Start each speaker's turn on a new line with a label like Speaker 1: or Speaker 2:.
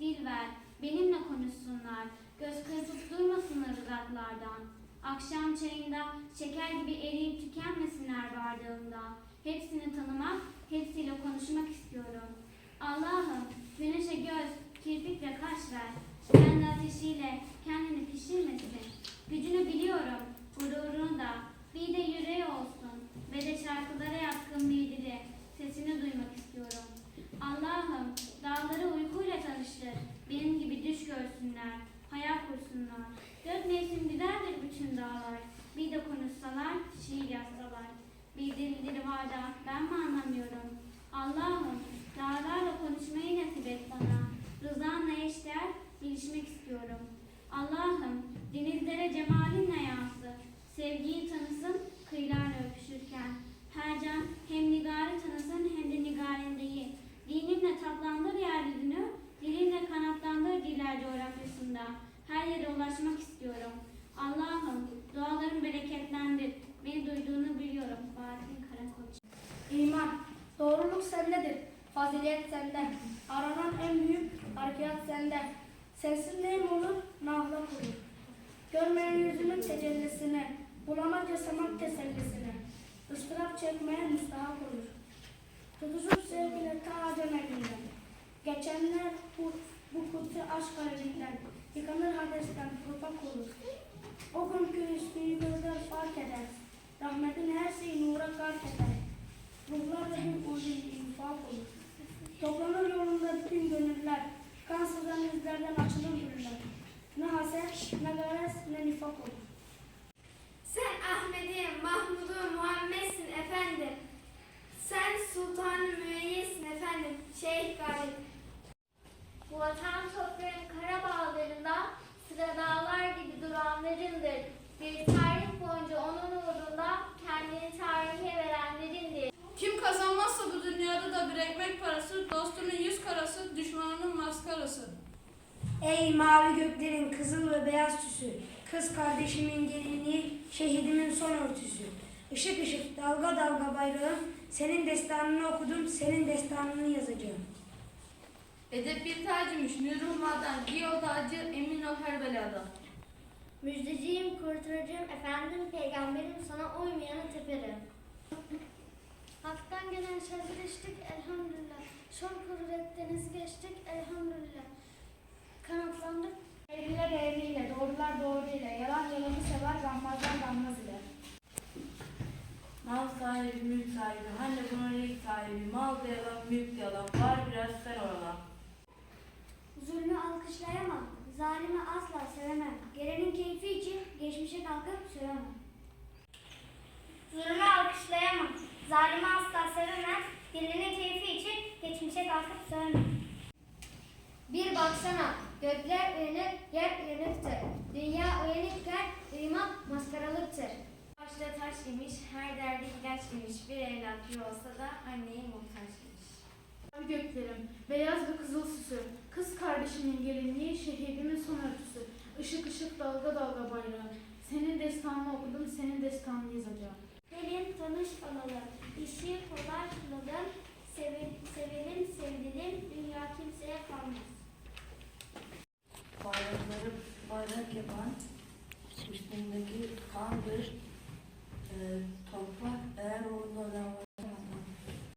Speaker 1: dil ver, benimle konuşsunlar. Göz kırpıp durmasınlar ıraklardan. Akşam çayında şeker gibi eriyip tükenmesinler bardağımda. Hepsini tanımak, hepsiyle konuşmak istiyorum. Allah'ım güneşe göz, kirpik ve kaş ver. Kendi ateşiyle kendini pişirmesin. Şiir yazsalar. Bir dilleri var da ben mi anlamıyorum? Allah'ım dağlarla konuşmayı nasip et bana. Rızanla eşdeğer bilişmek istiyorum. Allah'ım denizlere cemalinle yansın. Sevgiyi tanısın kıyılarla öpüşürken. Her can hem nigarı tanısın hem de nigarendeyi. Dinimle tatlandır yeryüzünü, dilimle kanatlandır diller coğrafyasında. Her yere ulaşmak istiyorum. Allah'ım dualarım bereketlendir. Bahattin Karakoç.
Speaker 2: İman, doğruluk sendedir. Fazilet sende. Aranan en büyük harekat sende. Sensiz neyim olur, nahlak olur. Görmeyen yüzünün tecellisini, bulamaç yaşamak tesellisini. Istırap çekmeye müstahak olur. Tutuşup sevgiyle ta Adem elinden. Geçenler bu, bu kutsu aşk haricinden. Yıkanır hadesten, kurpak olur. Ne gares, ne nifak olur.
Speaker 3: Sen Ahmet'im, Mahmud'um, Muhammed'sin efendim. Sen Sultan-ı Müeyyisin efendim, Şeyh Galip. Bu vatan toprağın kara bağlarında sıra dağlar gibi duranlarındır. Bir tarih boyunca onun uğrunda kendini tarihe verenlerindir.
Speaker 4: Kim kazanmazsa bu dünyada da bir ekmek parası, dostunun yüz karası, düşmanının maskarası.
Speaker 2: Ey mavi göklerin kızıl ve beyaz tüsü, kız kardeşimin gelinliği, şehidimin son örtüsü. Işık ışık, dalga dalga bayrağım, senin destanını okudum, senin destanını yazacağım.
Speaker 4: Edep bir tacıymış, nurulmadan, iyi o tacı, emin ol her beladan.
Speaker 3: Müjdeciyim, kurtarıcım, efendim, peygamberim sana uymayanı teperim. Hak'tan gelen içtik elhamdülillah. Kudret deniz geçtik elhamdülillah. Kanatlandık
Speaker 2: Eğriler eğriyle, doğrular doğruyla, yalan yalanı sever, rahmazdan damlaz ile.
Speaker 5: Mal sahibi, mülk sahibi, hani bunun ilk sahibi, mal da yalan, mülk de yalan, var biraz sen oralan.
Speaker 3: Zulmü alkışlayamam, zalimi asla sevemem. Gelenin keyfi için geçmişe kalkıp sövemem. Zulmü alkışlayamam, zalimi asla sevemem. Gelenin keyfi için geçmişe kalkıp sövemem. Bir baksana, gökler uyanık, yer uyanıktır. Dünya uyanıkken uyumak maskaralıktır.
Speaker 6: Başta taş imiş, her derdi ilaç imiş. Bir evlat bir olsa da anneye muhtaç imiş.
Speaker 4: Göklerim, beyaz ve kızıl süsü, kız kardeşinin gelinliği şehidimin son örtüsü. Işık ışık dalga dalga bayrağı, senin destanını okudum, senin destanını yazacağım.
Speaker 7: Gelin tanış analı, işi kolay kılalı,
Speaker 5: Şehriban ismindeki kandır. E, toprak eğer orada